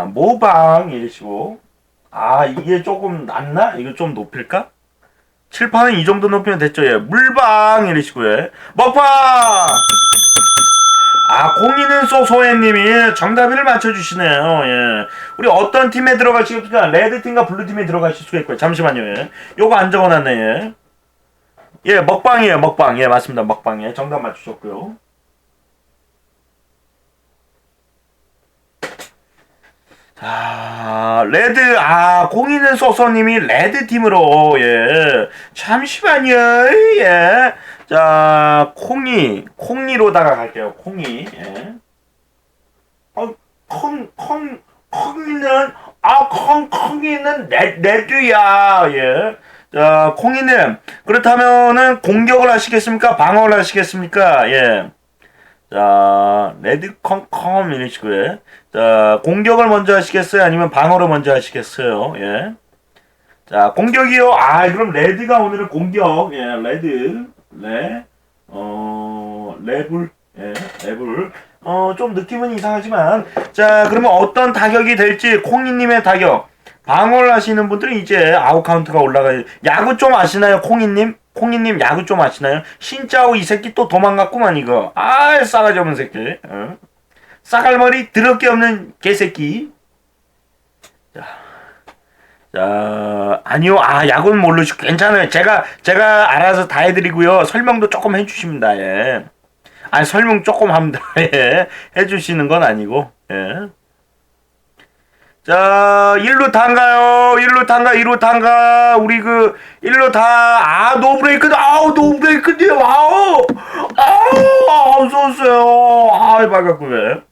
아, 모방 이러시고. 아 이게 조금 낮나? 이거 좀 높일까? 칠판은 이 정도 높이면 됐죠 예 물방 이러시고 예 먹방! 아 공인은 소소해님이 정답을 맞춰주시네요 예. 우리 어떤 팀에 들어가시겠습니까? 레드팀과 블루팀에 들어가실 수가 있고요. 잠시만요 예. 요거 안 적어놨네 예. 예 먹방이에요 먹방. 예 맞습니다. 먹방 예 정답 맞추셨고요 자, 레드, 아, 공인은 소소님이 레드 팀으로, 예. 잠시만요, 예. 자, 콩이, 콩이로다가 갈게요, 콩이, 예. 어, 콩, 콩, 콩이는, 아, 콩, 콩이는 레, 레드야, 예. 자, 콩이는, 그렇다면은 공격을 하시겠습니까? 방어를 하시겠습니까? 예. 자, 레드 컴컴 이런 식으로 자, 공격을 먼저 하시겠어요? 아니면 방어를 먼저 하시겠어요? 예. 자, 공격이요. 아, 그럼 레드가 오늘은 공격. 예, 레드. 레. 어, 레블. 예, 레블. 어, 좀 느낌은 이상하지만. 자, 그러면 어떤 타격이 될지 콩이님의 타격. 방어를 하시는 분들은 이제 아웃 카운트가 올라가요. 야구 좀 아시나요, 콩이님? 콩이님 야구 좀 아시나요? 신짜오 이 새끼 또 도망갔구만 이거. 아 싸가지 없는 새끼. 어? 싸갈머리 드럽게 없는 개새끼. 자, 자 아니요 아 야구는 모르시고 괜찮아요. 제가 제가 알아서 다 해드리고요. 설명도 조금 해주십니다. 예. 아니 설명 조금 합니다. 예. 해주시는 건 아니고. 예. 자, 1루 탄가요? 1루 탄가, 2루 탄가, 우리 그, 1루 타, 아, 노브레이크다, 아우, 노브레이크인데, 와우! 아우, 어서오세요. 아이, 반갑고요.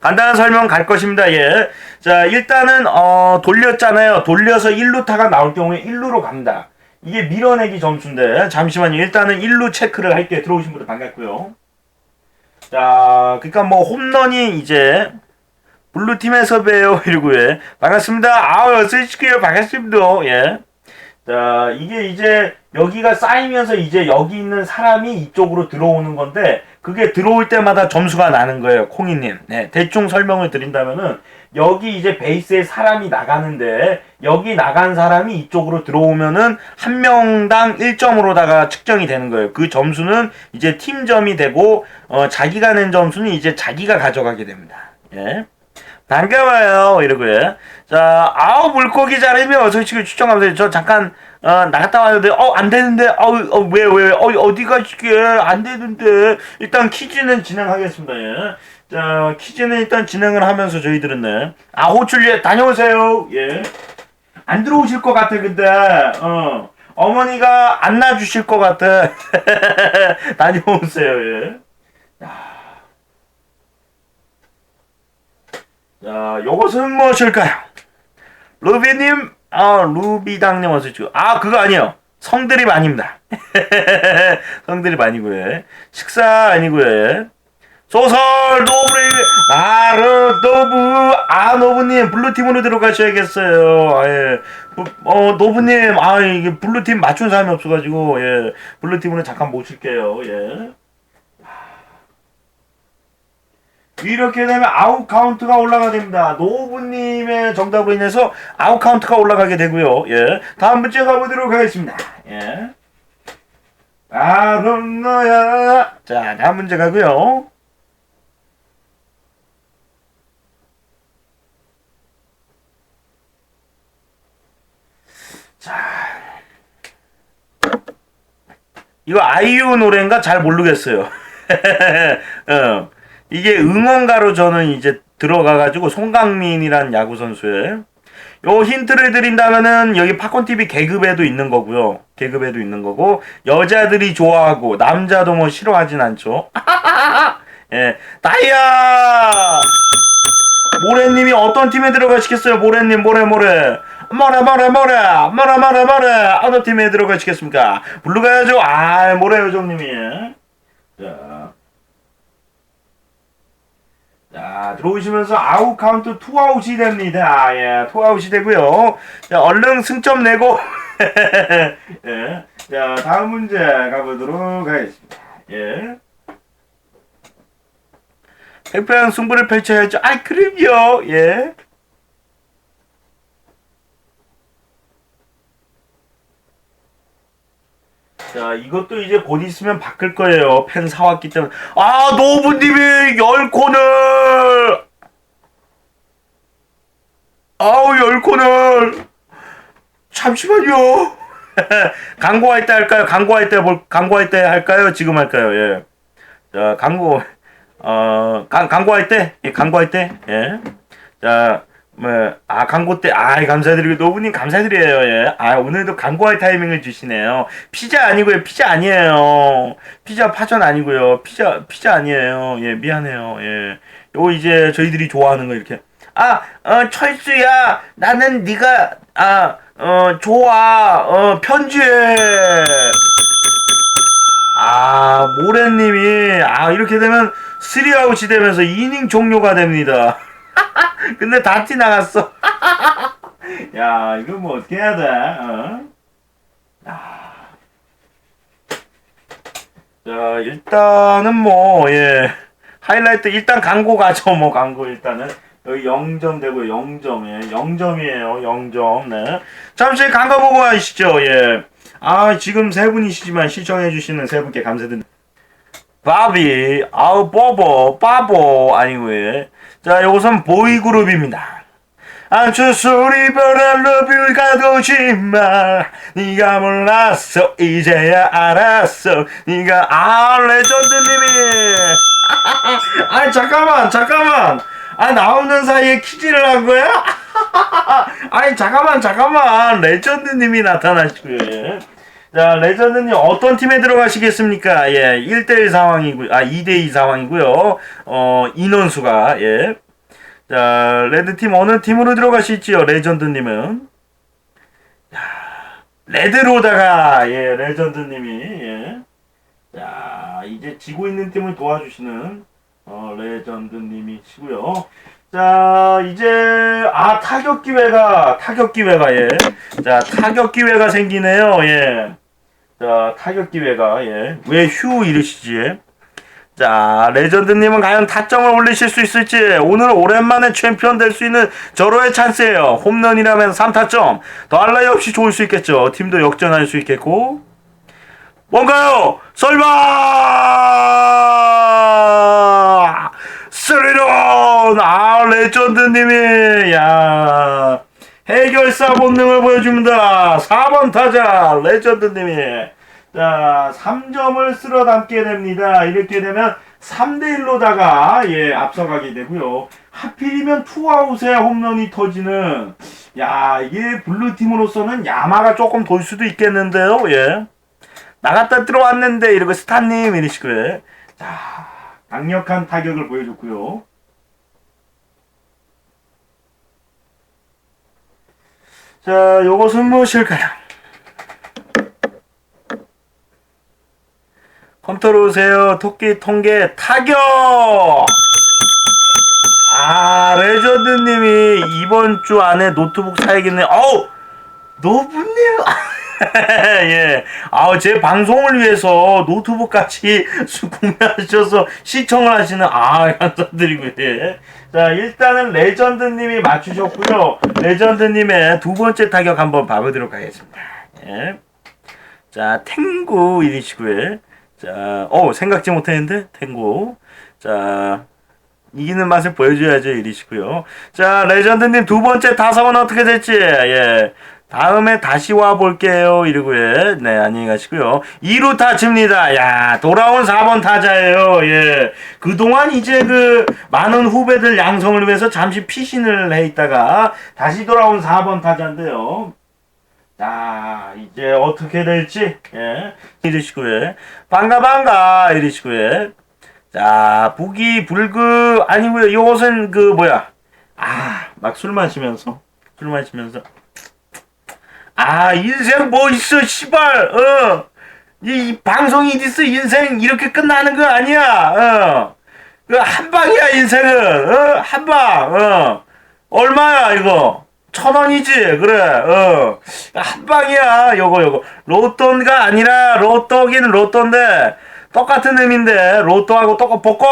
간단한 설명 갈 것입니다, 예. 자, 일단은, 어, 돌렸잖아요. 돌려서 1루 타가 나올 경우에 1루로 갑니다. 이게 밀어내기 점수인데, 잠시만요. 일단은 1루 체크를 할게요. 들어오신 분들 반갑고요. 자, 그니까 뭐, 홈런이 이제, 블루팀에서 봬요. 이러고, 예. 반갑습니다. 아우, 어서오시고요. 반갑습니다. 예. 자, 이게 이제 여기가 쌓이면서 이제 여기 있는 사람이 이쪽으로 들어오는 건데, 그게 들어올 때마다 점수가 나는 거예요. 콩이님. 네. 대충 설명을 드린다면은, 여기 이제 베이스에 사람이 나가는데, 여기 나간 사람이 이쪽으로 들어오면은, 한 명당 1점으로다가 측정이 되는 거예요. 그 점수는 이제 팀점이 되고, 어, 자기가 낸 점수는 이제 자기가 가져가게 됩니다. 예. 반가워요 이러고요. 자 아우 물고기 잘하면 어서 오시고 추천 감사해요. 저 잠깐 어, 나갔다 왔는데 어 안 되는데 어왜 왜 어, 어디 가시게 안 되는데 일단 퀴즈는 진행하겠습니다. 예. 자 퀴즈는 일단 진행을 하면서 저희들은 네. 아 호출예 다녀오세요. 예. 안 들어오실 것 같아 근데 어 어머니가 안 놔주실 것 같아. 다녀오세요. 예. 자, 요것은 무엇일까요? 루비님, 아, 루비당님 어서 주. 아, 그거 아니에요. 성드립 아닙니다. 성드립 아니고요. 식사 아니고요. 소설 노브레 나르 노브 아 노브님 블루팀으로 들어가셔야겠어요. 아, 예. 어 노브님 아 이게 블루팀 맞춘 사람이 없어가지고 예 블루팀으로 잠깐 모실게요. 예. 이렇게 되면 아웃 카운트가 올라가 됩니다. 노부님의 정답으로 인해서 아웃 카운트가 올라가게 되고요. 예. 다음 문제 가보도록 하겠습니다. 예. 너야. 자, 다음 문제 가고요. 자. 이거 아이유 노래인가 잘 모르겠어요. 어. 이게 응원가로 저는 이제 들어가가지고 송강민이란 야구 선수의 요 힌트를 드린다면은 여기 팝콘 TV 계급에도 있는 거고요. 계급에도 있는 거고 여자들이 좋아하고 남자도 뭐 싫어하진 않죠. 예, 다이아 모래님이 어떤 팀에 들어가시겠어요? 모래님 모래 모래. 뭐래 뭐래 뭐래 뭐래 뭐래 뭐래 어느 팀에 들어가시겠습니까? 블루 가야죠. 아 모래 요정님이. 자. 자, 들어오시면서 아웃 카운트 투아웃이 됩니다. 예, 투아웃이 되고요. 자, 얼른 승점 내고 예. 자, 다음 문제 가보도록 하겠습니다. 예. 팽팽한 승부를 펼쳐야죠. 아이, 그럼요. 예. 자, 이것도 이제 곧 있으면 바뀔 거예요. 펜 사왔기 때문에. 아, 노부님이 열 코늘! 아우, 열 코늘! 잠시만요. 광고할 때 할까요? 광고할 때 뭘, 광고할 때 할까요? 지금 할까요? 예. 자, 광고, 어, 강, 광고할 때? 예, 광고할 때? 예. 자, 뭐, 아, 광고 때, 아, 감사드리고, 노부님 감사드려요, 예. 아, 오늘도 광고할 타이밍을 주시네요. 피자 아니고요, 피자 아니에요. 피자 파전 아니고요, 피자, 피자 아니에요. 예, 미안해요, 예. 요거 이제 저희들이 좋아하는 거 이렇게. 아, 어, 철수야, 나는 네가 아, 어, 좋아, 어, 편지해. 아, 모래님이, 아, 이렇게 되면 쓰리아웃이 되면서 이닝 종료가 됩니다. 근데 다 티나갔어. 야, 이거 뭐 어떻게 해야 돼, 어? 아. 자, 일단은 뭐, 예. 하이라이트, 일단 광고 가죠, 뭐, 광고 일단은. 여기 0점 되고요, 0점, 예. 0점이에요, 0점, 네. 잠시 광고 보고 가시죠, 예. 아, 지금 세 분이시지만 시청해주시는 세 분께 감사드립니다. 바비, 아우, 뽀뽀, 빠보, 아니고, 예. 자, 요것은 보이 그룹입니다. I'm just sorry but I love you 가도지마 네가 몰랐어 이제야 알았어 네가 아 레전드님이 아 잠깐만 잠깐만 아 나오는 사이에 퀴즈를 한 거야? 아니 잠깐만 잠깐만 레전드님이 나타나시고요 예. 자 레전드님 어떤 팀에 들어가시겠습니까 예 1대1 상황이고요 아 2대2 상황이고요 어 인원수가 예 자, 레드팀 어느 팀으로 들어가실지요, 레전드님은? 자, 레드로다가, 예, 레전드님이, 예. 자, 이제 지고 있는 팀을 도와주시는, 어, 레전드님이시고요. 자, 이제, 아, 타격 기회가, 타격 기회가, 예. 자, 타격 기회가 생기네요, 예. 자, 타격 기회가, 예. 왜 휴 이러시지? 자, 레전드님은 과연 타점을 올리실 수 있을지 오늘 오랜만에 챔피언 될 수 있는 절호의 찬스예요. 홈런이라면 3타점. 더할 나위 없이 좋을 수 있겠죠. 팀도 역전할 수 있겠고. 뭔가요? 설마! 스리런! 아, 레전드님이, 야 해결사 본능을 보여줍니다. 4번 타자, 레전드님이. 자, 3점을 쓸어 담게 됩니다. 이렇게 되면 3대 1로다가 예, 앞서가게 되고요. 하필이면 투아웃에 홈런이 터지는 야, 이게 블루 팀으로서는 야마가 조금 돌 수도 있겠는데요. 예. 나갔다 들어왔는데 이러고 스타님 이러시고요. 자, 강력한 타격을 보여줬고요. 자, 요것은 무엇일까요? 컴퓨터로 오세요. 토끼 통계 타격! 아, 레전드님이 이번 주 안에 노트북 사야겠네. 어우! 노부님! 예. 아우, 제 방송을 위해서 노트북 같이 구매하셔서 시청을 하시는, 아, 감사드리고요. 예. 자, 일단은 레전드님이 맞추셨고요. 레전드님의 두 번째 타격 한번 봐보도록 하겠습니다. 예. 자, 탱구 이리시고요. 자, 어, 생각지 못했는데, 탱고. 자, 이기는 맛을 보여줘야죠, 이리시고요. 자, 레전드님 두 번째 타석은 어떻게 될지, 예. 다음에 다시 와 볼게요. 이러고요. 네, 안녕히 가시고요. 2루 타칩니다. 야, 돌아온 4번 타자예요. 예. 그동안 이제 그 많은 후배들 양성을 위해서 잠시 피신을 해 있다가 다시 돌아온 4번 타자인데요. 자, 이제 어떻게 될지, 예. 이러시고요. 반가, 반가, 이러시고요. 자, 북이, 불그, 아니고요. 요것은 그, 뭐야. 아, 막 술 마시면서, 술 마시면서. 아, 인생 뭐 있어, 시발, 어. 이, 이 방송이 있어, 인생 이렇게 끝나는 거 아니야, 어. 그, 한 방이야, 인생은, 어. 한 방, 어. 얼마야, 이거? 천 원이지 그래 어 한 방이야 요거 요거 로또가 아니라 로또긴 로또인데 똑같은 의미인데 로또하고 똑같 복권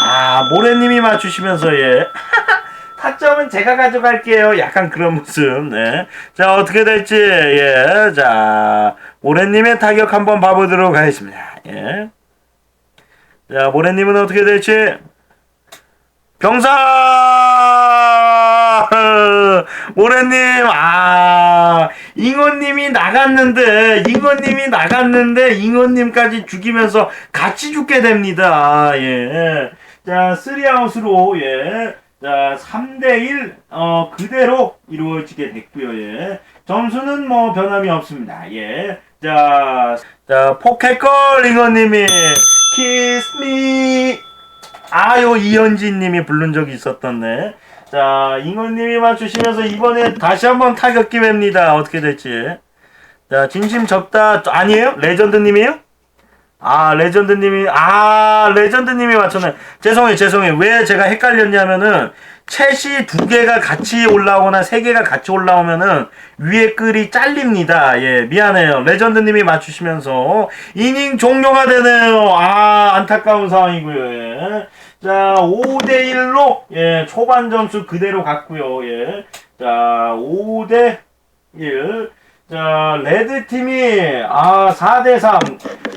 아, 모래님이 맞추시면서, 예. 타점은 제가 가져갈게요. 약간 그런 모습, 네. 자, 어떻게 될지, 예. 자, 모래님의 타격 한번 봐보도록 하겠습니다. 예. 자, 모래님은 어떻게 될지. 병사! 모래님, 아, 잉어님이 나갔는데, 잉어님이 나갔는데, 잉어님까지 죽이면서 같이 죽게 됩니다. 예. 자, 쓰리아웃으로, 예. 자, 3대1, 어, 그대로 이루어지게 됐고요 예. 점수는 뭐 변함이 없습니다. 예. 자, 자, 포켓걸 잉어님이, 키스 미. 아요 이현진님이 부른 적이 있었던데. 자 잉어님이 맞추시면서 이번에 다시 한번 타격 기회입니다. 어떻게 될지. 자 진심 접다 아니에요? 레전드님이에요? 아 레전드님이 아 레전드님이 맞췄네. 죄송해요 죄송해요. 왜 제가 헷갈렸냐면은 챗이 두 개가 같이 올라오거나 세 개가 같이 올라오면은 위에 끌이 잘립니다. 예, 미안해요. 레전드님이 맞추시면서 이닝 종료가 되네요. 아, 안타까운 상황이고요. 예. 자, 5대 1로 예, 초반 점수 그대로 갔고요. 예. 자, 5대 1. 자, 레드 팀이 아, 4대 3.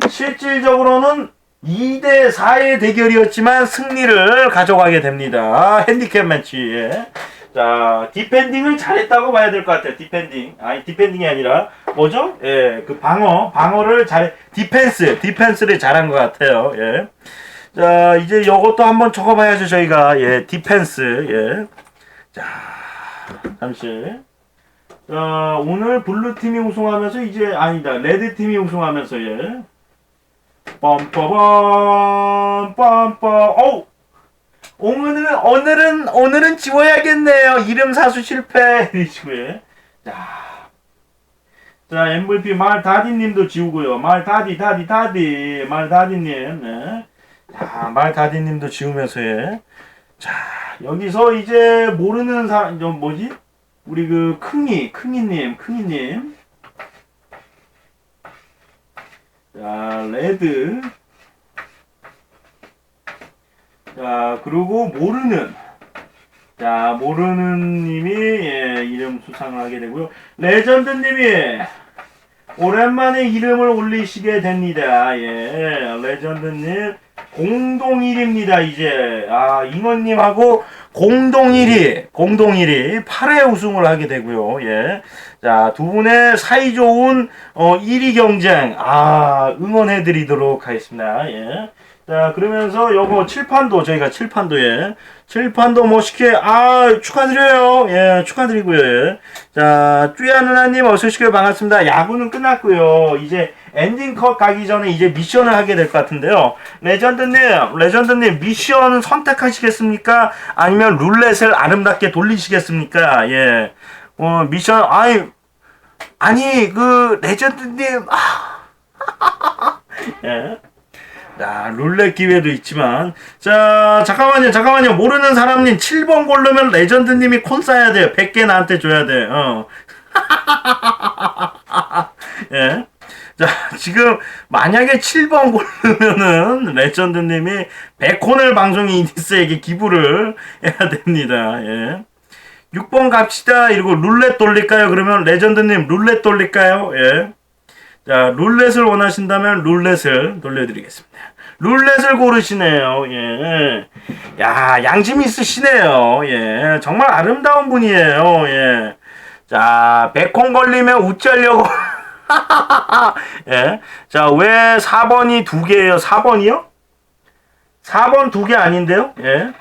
실질적으로는 2대 4의 대결이었지만 승리를 가져가게 됩니다. 핸디캡 매치에. 자, 디펜딩을 잘했다고 봐야 될 것 같아요. 디펜딩. 아니, 디펜딩이 아니라, 뭐죠? 예, 그 방어. 방어를 잘, 디펜스. 디펜스를 잘한 것 같아요. 예. 자, 이제 요것도 한번 적어봐야죠, 저희가. 예, 디펜스. 예. 자, 잠시. 자, 오늘 블루 팀이 우승하면서 이제, 아니다. 레드 팀이 우승하면서, 예. 빰빠밤 빰빰. 어우! 오늘은 오늘은 오늘은 지워야겠네요. 이름 사수 실패. 자, 자 MVP 말다디님도 지우고요. 말다디 다디 다디. 말다디님 네. 자 말다디님도 지우면서 예. 자 여기서 이제 모르는 사람 좀 뭐지 우리 그 킁이 킁이님 킁이님 자, 레드. 자, 그리고 모르는. 자, 모르는 님이, 예, 이름 수상을 하게 되고요. 레전드 님이, 오랜만에 이름을 올리시게 됩니다. 예, 레전드 님, 공동 1위입니다, 이제. 아, 임원님하고 공동 1위, 공동 1위, 8회 우승을 하게 되고요. 예. 자, 두 분의 사이좋은 어, 1위 경쟁, 아, 응원해 드리도록 하겠습니다. 예. 자, 그러면서 요거 칠판도, 저희가 칠판도에, 칠판도 멋있게, 아, 축하드려요. 예, 축하드리고요. 예. 자, 쭈야 누나님 어서 오시고요. 반갑습니다. 야구는 끝났고요. 이제 엔딩 컷 가기 전에 이제 미션을 하게 될 것 같은데요. 레전드님, 레전드님, 미션 선택하시겠습니까? 아니면 룰렛을 아름답게 돌리시겠습니까? 예. 어, 미션, 아니, 아니, 그, 레전드님, 아. 예. 자, 룰렛 기회도 있지만. 자, 잠깐만요, 잠깐만요. 모르는 사람님 7번 고르면 레전드님이 콘 싸야 돼요. 100개 나한테 줘야 돼. 어. 예. 자, 지금 만약에 7번 고르면은 레전드님이 100콘을 방송 이니스에게 기부를 해야 됩니다. 예. 6번 갑시다. 이러고 룰렛 돌릴까요? 그러면 레전드님 룰렛 돌릴까요? 예. 자, 룰렛을 원하신다면 룰렛을 돌려드리겠습니다. 룰렛을 고르시네요. 예. 야, 양심 있으시네요. 예. 정말 아름다운 분이에요. 예. 자, 백콘 걸리면 우짜려고. 예. 자, 왜 4번이 두 개예요? 4번이요? 4번 두 개 아닌데요? 예.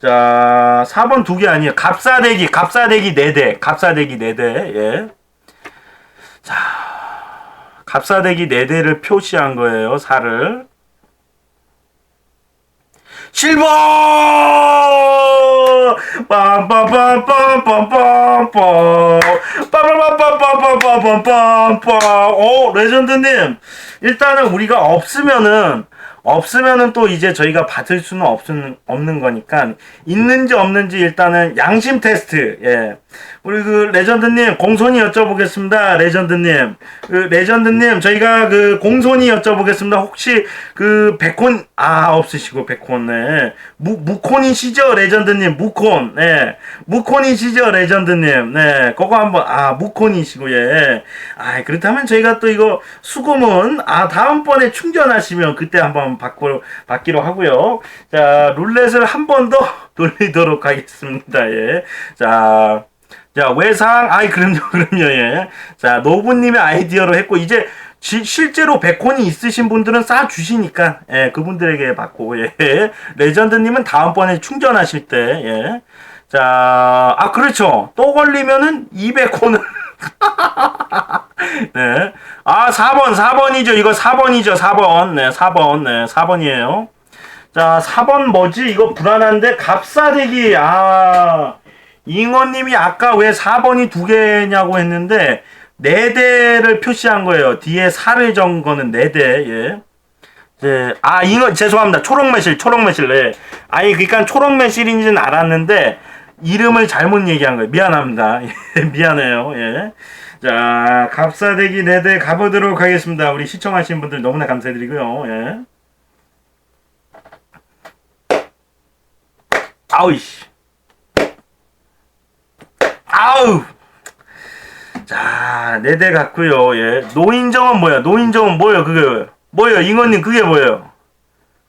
자, 4번 두 개 아니에요. 갑사대기, 갑사대기 4대. 갑사대기 4대. 예. 자, 갑사대기 4대를 표시한 거예요. 4를. 7번! 빰빰빰빰빰빰빰 빠바바바바바바밤빰빰. 오 레전드님. 일단은 우리가 없으면은 없으면은 또 이제 저희가 받을 수는 없는 없는 거니까 있는지 없는지 일단은 양심 테스트 예 우리 그 레전드님 공손히 여쭤보겠습니다. 레전드님, 그 레전드님 저희가 그 공손히 여쭤보겠습니다. 혹시 그 백혼 아 없으시고 백혼 네. 무, 무콘이시죠 레전드님? 무콘 네. 무콘이시죠 레전드님? 네. 그거 한번 아 무콘이시고 예아 그렇다면 저희가 또 이거 수금은 아 다음번에 충전하시면 그때 한번 받고 받기로 하고요. 자 룰렛을 한 번 더 돌리도록 하겠습니다 예 자 자, 외상, 아이, 그럼요, 그럼요, 예. 자, 노부님의 아이디어로 했고, 이제, 지- 실제로 백콘이 있으신 분들은 싸주시니까, 예, 그분들에게 받고, 예. 레전드님은 다음번에 충전하실 때, 예. 자, 아, 그렇죠. 또 걸리면은 200콘을. 네. 아, 4번, 4번이죠. 이거 4번이죠. 4번. 네, 4번. 네, 4번이에요. 자, 4번 뭐지? 이거 불안한데, 갑사대기. 아, 잉어님이 아까 왜 4번이 두 개냐고 했는데, 네 대를 표시한 거예요. 뒤에 4를 전 거는 네 대, 예. 네, 아, 잉어, 죄송합니다. 초록매실, 초록매실, 네. 아니, 그니까 초록매실인지는 알았는데, 이름을 잘못 얘기한 거예요. 미안합니다. 예, 미안해요, 예. 자, 갑사대기 네대 가보도록 하겠습니다. 우리 시청하신 분들 너무나 감사드리고요, 예. 아우이씨. 아우! 자, 네 대 갔고요. 예. 노인정은 뭐야? 노인정은 뭐예요? 그게 뭐예요? 잉어님 그게 뭐예요?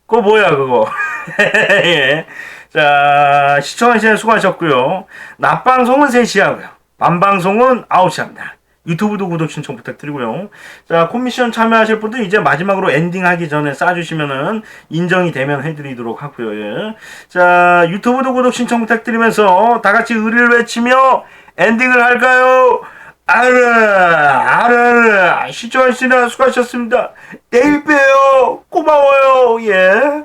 그거 뭐야 그거? 예. 자, 시청하시는 수고하셨고요. 낮방송은 3시 하고요. 밤방송은 9시 합니다. 유튜브도 구독 신청 부탁드리고요. 자, 코미션 참여하실 분들 이제 마지막으로 엔딩 하기 전에 쏴주시면은 인정이 되면 해드리도록 하고요. 예. 자, 유튜브도 구독 신청 부탁드리면서 다 같이 의리를 외치며 엔딩을 할까요? 아르, 아르, 시청하시느라 수고하셨습니다. 내일 봬요. 고마워요. 예.